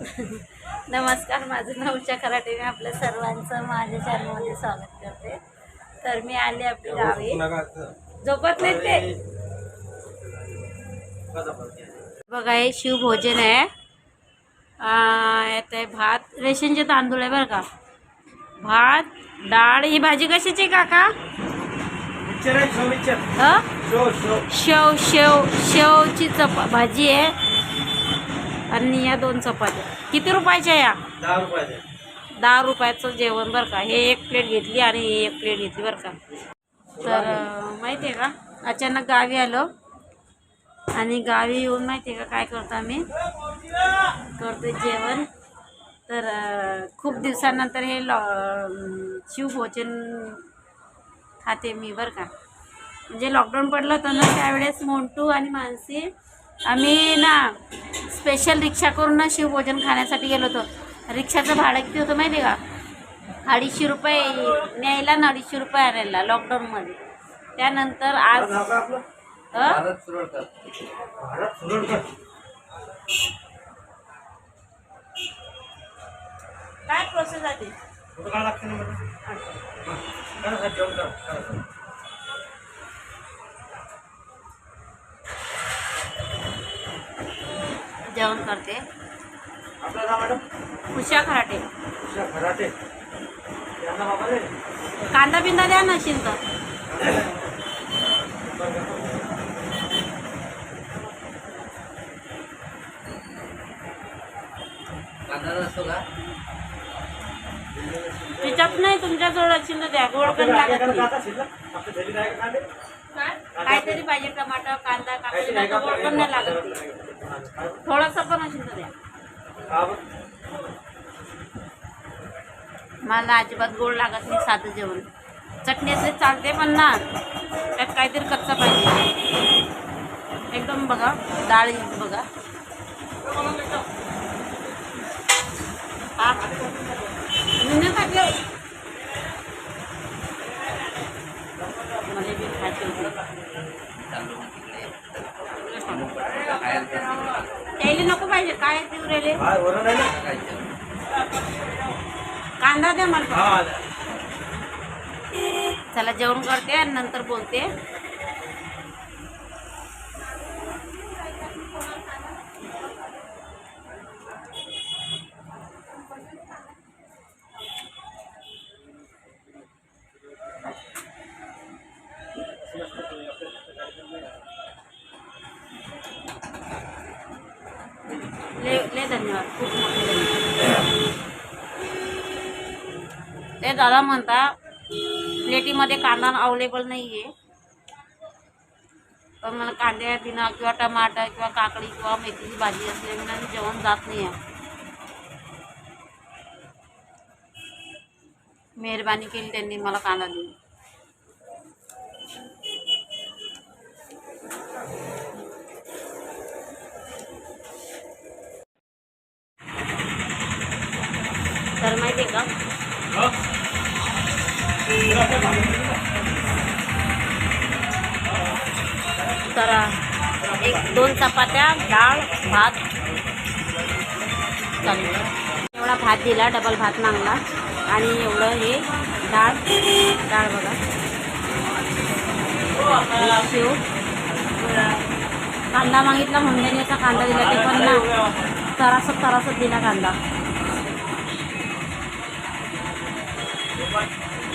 नमस्कार माझं खराटे. मी आपल्या सर्वांचं माझ्या चॅनलमध्ये स्वागत करते. तर मी आले आपली गावी. झोपत नाही ते? बघा हे शिवभोजन आहे. यात आहे भात रेशनचे तांदूळ आहे बरं का. भात डाळ ही भाजी कशाची काका? शेव शेव शेवची चपा भाजी आहे. आणि या दोन चपात्या. किती रुपयाच्या या? दहा रुपयाचे दहा रुपयाचं जेवण बरं का. हे एक प्लेट घेतली आणि ही एक प्लेट घेतली बरं का. तर माहिती आहे का? अचानक गावी आलो. आणि गावी येऊन माहिती आहे का काय करतो आम्ही? करतो जेवण. तर खूप दिवसानंतर हे लॉ शिवभोजन खाते मी बरं का. म्हणजे लॉकडाऊन पडलं होतं ना त्यावेळेस मोंटू आणि मानसी आम्ही ना स्पेशल रिक्षा करून ना शिवभोजन खाण्यासाठी गेलो होतो. रिक्षाचं भाडं किती होतं माहिती का? अडीचशे रुपये न्यायला ना अडीचशे रुपये आणायला लॉकडाऊनमध्ये त्यानंतर आज काय प्रोसेस आहे ती? कुठं काय लागतं ना मला करा साहेब जेवण करते. आपलं नाव मॅडम? उषा खराटे. उषा खराटे. यांना बाबा रे कांदा बिंदा द्या ना शिंद कांदा असतो का? तिच्यात नाही तुमच्या जवळ शिंद द्या गोड पण लागत काहीतरी पाहिजे टमाटर कांदा गोड पण नाही लागत. थोडंसं पण असेल तर द्या? मला अजिबात गोड लागत नाही साधं जेवण. चटणी असली चालते पण ना त्यात काहीतरी कच्चा पाहिजे. एकदम बघा डाळ बघा हा. मिरची टाकली. मला बी खायची होती. त्याला नको पाहिजे. काय देऊ राहिले? कांदा द्या मला. चला जेवण करते आणि नंतर बोलते ले ले धन्यवाद खूप मोठे धन्यवाद ते दादा म्हणता प्लेटीमध्ये कांदा अवेलेबल नाही आहे पण मला कांद्या बिना किंवा टमाटर किंवा काकडी किंवा मेथीची भाजी असल्याविना मी जेवण जात नाही. आहे मेहरबानी केली त्यांनी मला कांदा देऊन तर माहिती आहे का तर एक दोन चपात्या डाळ भात. चालेल. एवढा भात दिला डबल भात मागला. आणि एवढं हे डाळ डाळ बघा. शेव. कांदा मागितला हुंड्यानेचा कांदा दिला ते पण ना. तरासत तरासत दिला कांदा.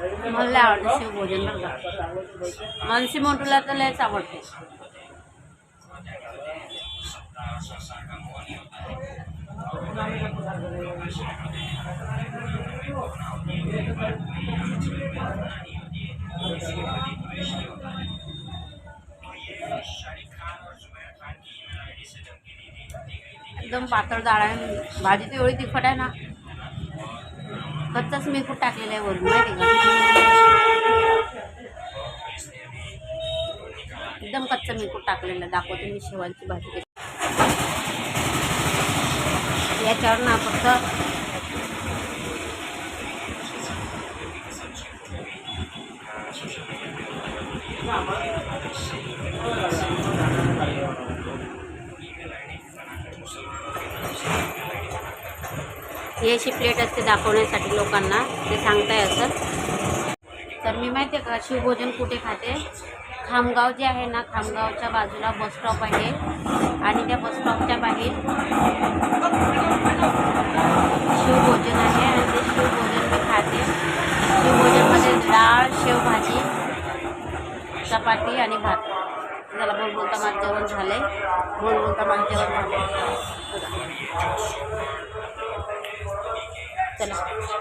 मला लय आवडते शिवभोजन बरं का. मानसी मोटूला तर लयच आवडते. एकदम पातळ डाळ आहे. भाजी तर एवढी तिखट आहे ना. कच्चाच मेकूट टाकलेला आहे वरून माहिती का? एकदम कच्चा मेकूट टाकलेला दाखवते मी शेवांची भाजी. याच्यावर ना फक्त ही अशी प्लेट असते दाखवण्यासाठी लोकांना ते सांगताय असं. तर मी माहिती आहे का शिवभोजन कुठे खाते? खामगाव जे आहे ना खामगावच्या बाजूला बस स्टॉप आहे. आणि त्या बस स्टॉपच्या बाहेर शिवभोजन आहे आणि ते शिवभोजन मी खाते. शिवभोजनमध्ये डाळ शेवभाजी चपाती आणि भात. त्याला बोल बोलता माझं जेवण झालंय. बोल बोलता माझं जेवण झालंय. चला